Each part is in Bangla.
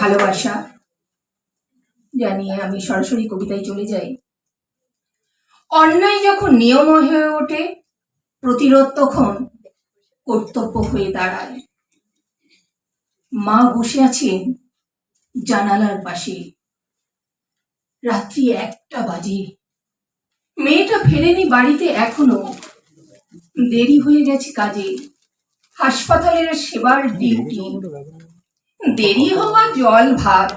ভালোবাসা, জানিয়ে আমি সরাসরি কবিতায় চলে যাই। অন্যায় যখন নিয়ম হয়ে ওঠে, প্রতিরোধ তখন কর্তব্য হয়ে দাঁড়ায়। মা বসে আছেন জানালার পাশে। রাত্রি একটা বাজে। মেয়েটা ফেরেনি বাড়িতে এখনও। দেরি হয়ে গেছে কাজে। হাসপাতালের সেবার ডিউটি দেরি হওয়া জল ভাত।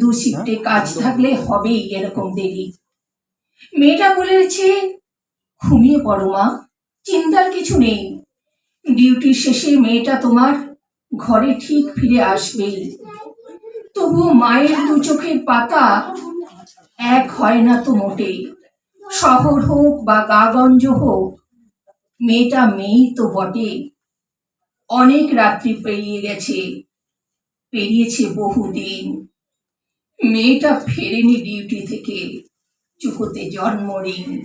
দু শিফটে কাজ থাকলে হবেই এরকম দেরি। মেয়েটা বলেছে ঘুমিয়ে পড়ো মা চিন্তার কিছু নেই। ডিউটির শেষে মেয়েটা তোমার ঘরে ঠিক ফিরে আসবেই। তবু মায়ের দু চোখের পাতা এক হয় না তো মোটে শহর হোক বা গাগঞ্জ হোক মেয়েটা মেয়েই তো বটে। অনেক রাত্রি পেরিয়ে গেছে। পেরিয়েছে বহুদিন। মেয়েটা ফেরেনি ডিউটি থেকে, চুকোতে জন্মঋণ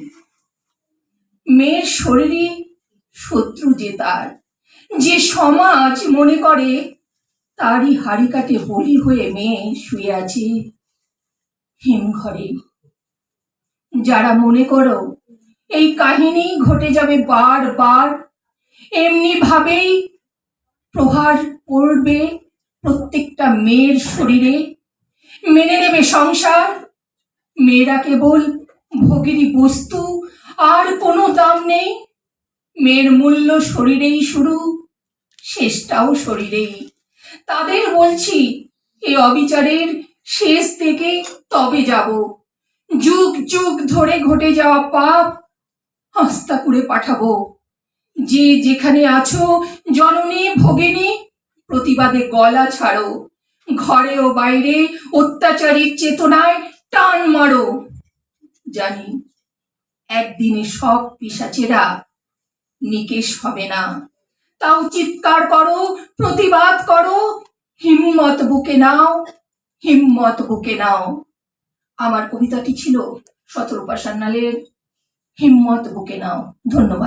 মেয়ের শরীরে শত্রু যে তার, যে সমাজ মনে করে, তারই হাড়ি কাটে বলি হয়ে মেয়ে শুয়ে আছে হিমঘরে। যারা মনে করো, এই কাহিনী ঘটে যাবে বারবার এমনি ভাবেই প্রহার করবে প্রত্যেকটা মেয়ের শরীরে মেনে নেবে সংসার। মেয়েরা কেবল ভোগেরই বস্তু, আর কোনো দাম নেই। মেয়ের মূল্য শরীরেই শুরু, শেষটাও শরীরেই। তাদের বলছি এই অবিচারের শেষ থেকে তবে যাব। যুগ যুগ ধরে ঘটে যাওয়া পাপ হস্তা করে পাঠাবো। যে যেখানে আছো, জননী, ভগিনী প্রতিবাদে গলা ছাড়ো। ঘরে ও বাইরে অত্যাচারীর চেতনায় টান মারো। জানি, একদিনে সব পিসাচেরা নিকেশ হবে না। তাও চিৎকার করো, প্রতিবাদ করো, হিম্মত বুকে নাও, হিম্মত বুকে নাও। আমার কবিতাটি ছিল সতর্পা সান্যালের হিম্মত বুকে নাও। ধন্যবাদ।